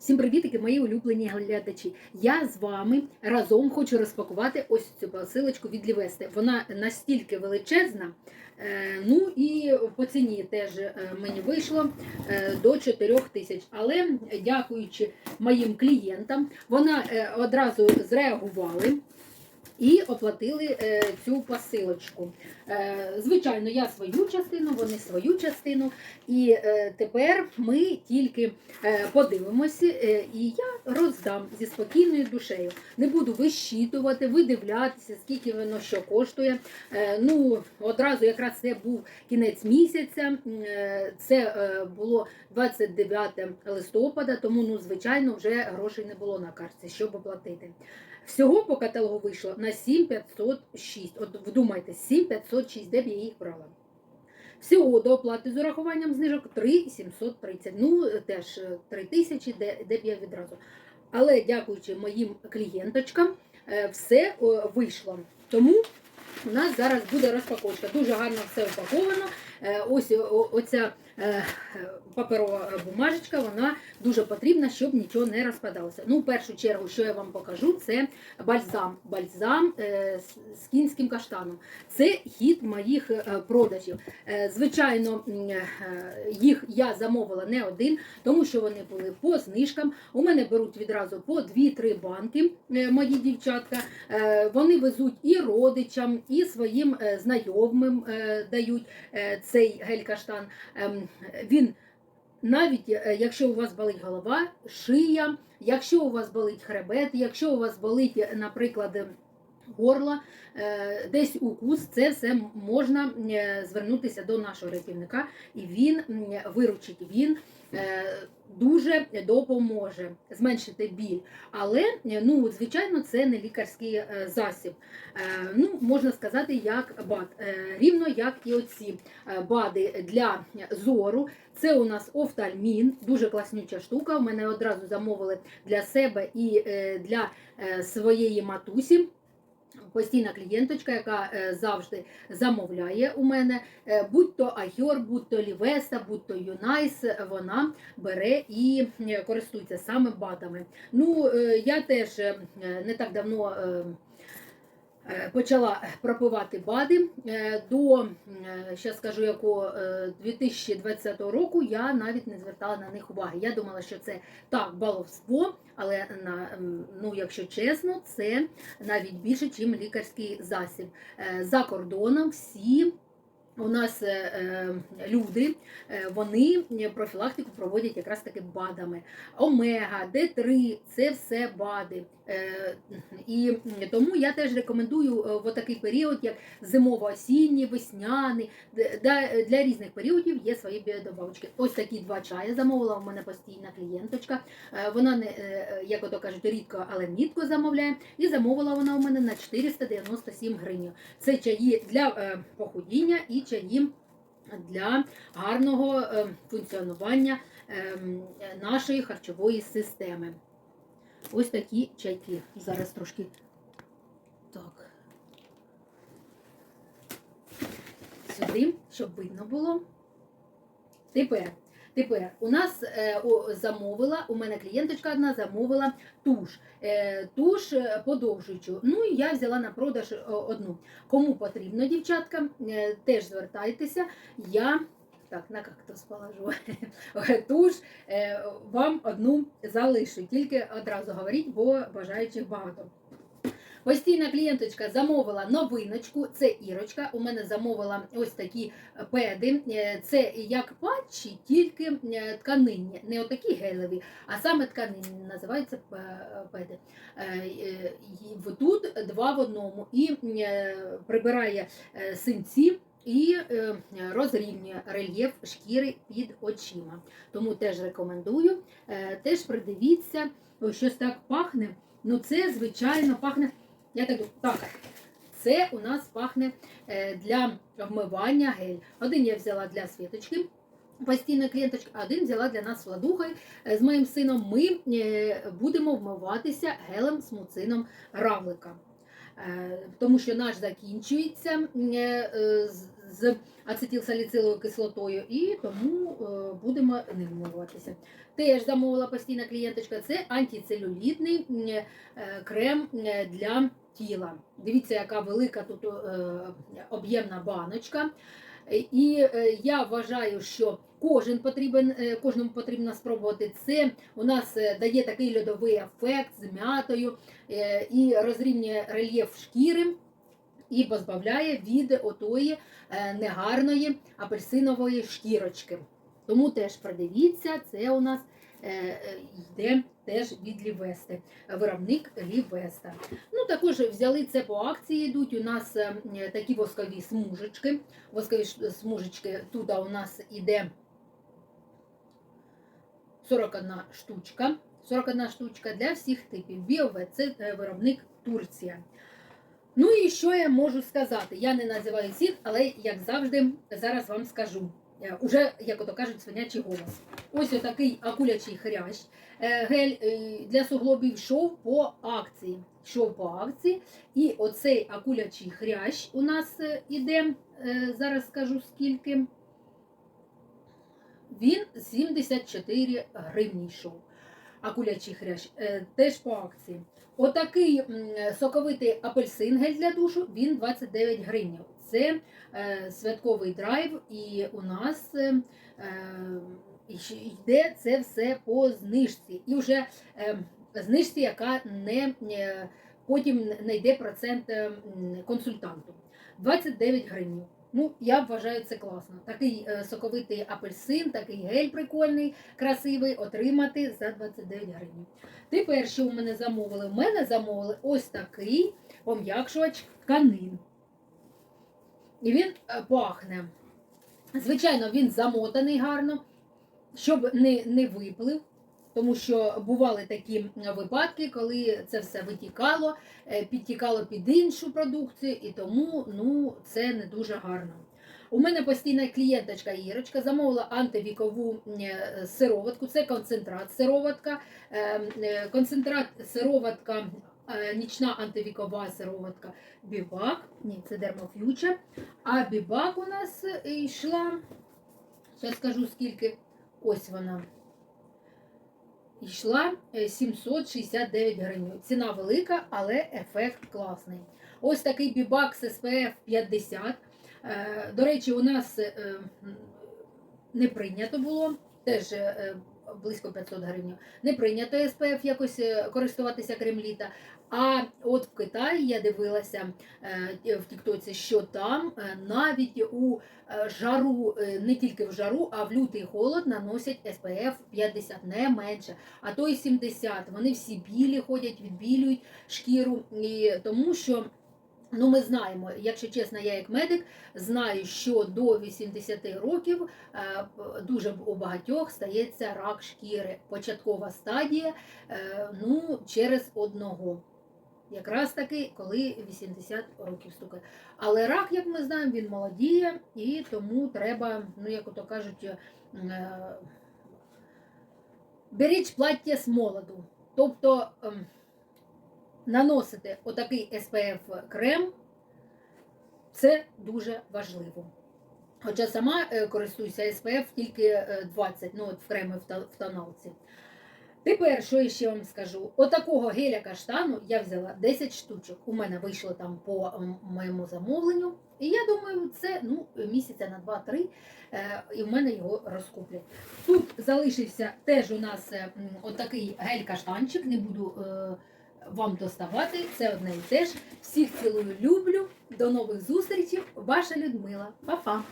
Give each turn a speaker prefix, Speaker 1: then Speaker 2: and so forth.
Speaker 1: Всім привітики, мої улюблені глядачі. Я з вами разом хочу розпакувати ось цю посилочку від Лівести. Вона настільки величезна. е, Ну і по ціні теж е, мені вийшло е, до 4 тисяч. Але дякуючи моїм клієнтам, вона одразу зреагували. І оплатили е, цю посилочку. Е, звичайно, я свою частину, вони свою частину. І е, тепер ми тільки подивимося, і я роздам зі спокійною душею. Не буду вищитувати, видивлятися, скільки воно що коштує. Ну, одразу якраз це був кінець місяця. Це було 29 листопада, тому ну, звичайно вже грошей не було на картці, щоб оплатити. Всього по каталогу вийшло на 7506. От вдумайте, 7506, де б я їх брала. Всього до оплати з урахуванням знижок 3730. Ну, теж 3000, де, де б я відразу. Але дякуючи моїм клієнточкам, е, все вийшло. Тому у нас зараз буде розпаковка. Дуже гарно все упаковано. Е, Ось оця е, паперова бумажечка, вона дуже потрібна, щоб нічого не розпадалося. Ну, в першу чергу, що я вам покажу, це бальзам. Бальзам е, з- кінським каштаном. Це хід моїх е, продажів. Е, Звичайно, е, їх я замовила не один, тому що вони були по знижкам. У мене беруть відразу по 2-3 банки е, мої дівчатка. Е, Вони везуть і родичам, і своїм е, знайомим е, дають е, цей гель-каштан. Він навіть е, якщо у вас болить голова, шия, якщо у вас болить хребет, якщо у вас болить, е, наприклад, е, горло, десь укус, це все можна звернутися до нашого рятівника, і він виручить. Він дуже допоможе зменшити біль. Але ну, звичайно, це не лікарський е, засіб. Е, Ну, можна сказати, як бад. Е, Рівно як і оці бади для зору. Це у нас офтальмін, дуже класнюча штука. У мене одразу замовили для себе і для своєї матусі. Постійна клієнточка, яка е, завжди замовляє у мене, Е, будь то Айор, будь то Лівеса, будь то Юнайс, вона бере і е, користується саме батами. Ну, я теж не так давно. Е, е, Почала пропивати БАДи Е, до ще скажу якого е, 2020 року. Я навіть не звертала на них уваги. Я думала, що це так баловство, але на ну, якщо чесно, це навіть більше, ніж лікарський засіб. Е, За кордоном всі. У нас е, е, люди, е, вони профілактику проводять якраз таки БАДами. Омега, Д3 це все БАДи. Е, І тому я теж рекомендую е, в такий період, як зимово-осінній, весняний, для різних періодів є свої біодобавочки. Ось такі два чаї замовила у мене постійна клієнточка. Е, Вона не як ото кажуть, рідко, але мітко замовляє. І замовила вона у мене на 497 гривень. Це чаї для похудіння і чаї для гарного функціонування е, нашої харчової системи. Ось такі чайки. Зараз трошки так. Сюди, щоб видно було. Тепер, тепер у нас е, о, замовила, у мене клієнточка одна замовила туш. Е, туш е, подовжуючу. Ну і я взяла на продаж о, одну. Кому потрібно, дівчатка, е, теж звертайтеся. Я так, на кактус положу. Туш е, вам одну залишу. Тільки одразу говоріть, бо бажаючих багато. Постійна клієнточка замовила новиночку, це Ірочка. У мене замовила ось такі педи. Е, Це як патчі, тільки е, тканинні, не отакі гелеві, а саме тканинні називаються педи. Тут два в одному і прибирає синці. І е, розрівнює рельєф шкіри під очима. Тому теж рекомендую. Е, Теж придивіться, Ось щось так пахне. Ну це звичайно пахне. Я так думаю, так. Це у нас пахне е, для вмивання гель. Один я взяла для світочки. Постійна клієнточка, один взяла для нас Е, з моїм сином. Ми будемо вмиватися гелем з муцином равлика. Е, Тому що наш закінчується. е, з- ацетилсаліциловою кислотою, і тому е, будемо ним милуватися. Теж замовила постійна клієнточка. Це антицелюлітний крем для тіла. Дивіться, яка велика тут об'ємна баночка. І я вважаю, що кожен потрібен, е, кожному потрібно спробувати це. У нас е, дає такий льодовий ефект з м'ятою е, і розрівнює рельєф шкіри. І позбавляє від отої негарної апельсинової шкірочки. Тому теж продивіться, це у нас йде теж від Лівести, виробник Лівеста. Ну, також взяли це по акції. Йдуть у нас е, такі воскові смужечки. Воскові смужечки тут у нас іде 41 штучка. 41 штучка для всіх типів. Біове це виробник Турція. Ну і що я можу сказати? Я не називаю всіх, але як завжди, зараз вам скажу. Е, Уже, як ото кажуть, свинячий голос. Ось отакий акулячий хрящ. Е, Гель е, для суглобів йшов по акції. Йшов по акції. І оцей акулячий хрящ у нас іде, зараз скажу скільки. Він 74 гривні йшов. Акулячий хрящ. Е, Теж по акції. Отакий соковитий апельсин гель для душу, він 29 гривень. Це е, святковий драйв, і у нас е, йде це все по знижці. І вже знижці, яка не потім не йде процент консультанту. 29 гривень. Ну, я вважаю це класно. Такий е, соковитий апельсин, такий гель прикольний, красивий, отримати за 29 гривень. Тепер, що у мене замовили? У мене замовили ось такий пом'якшувач тканин. І він е, пахне. Звичайно, він замотаний гарно, щоб не, не виплив. Тому що бували такі випадки, коли це все витікало, е, підтікало під іншу продукцію, і тому ну, це не дуже гарно. У мене постійна клієнточка Ірочка замовила антивікову е, сироватку, це концентрат сироватка, е, концентрат сироватка, нічна антивікова сироватка Бібак, ні, це Дермоф'ючер. А бібак у нас йшла, зараз скажу скільки, ось вона. Йшла е, 769 гривень. Ціна велика, але ефект класний. Ось такий бібак з SPF 50. Е, До речі, у нас е, не прийнято було, теж е, близько 500 гривень. Не прийнято SPF якось е, користуватися крім літа. А от в Китаї я дивилася е, в Тіктоці, що там е, навіть у жару, не тільки в жару, а в лютий холод наносять SPF 50, не менше, а то й 70. Вони всі білі ходять, відбілюють шкіру, і тому що. Ну, ми знаємо, якщо чесно, я як медик знаю, що до 80 років е, дуже у багатьох стається рак шкіри. Початкова стадія е, ну, через одного. Якраз таки, коли 80 років стукає. Але рак, як ми знаємо, він молодіє, і тому треба, ну як ото кажуть, е, беріть плаття з молоду. Тобто наносити отакий SPF крем, це дуже важливо. Хоча сама е, користуюся SPF тільки е, 20, ну от в кремі в тоналці. Тепер, що я ще вам скажу? Отакого геля каштану я взяла 10 штучок. У мене вийшло там по моєму замовленню. І я думаю, це ну, місяця на 2-3, е, і в мене його розкуплять. Тут залишився теж у нас е, отакий гель-каштанчик, не буду е, вам доставати, це одне і те ж. Всіх цілую, люблю. До нових зустрічей. Ваша Людмила. Па-па!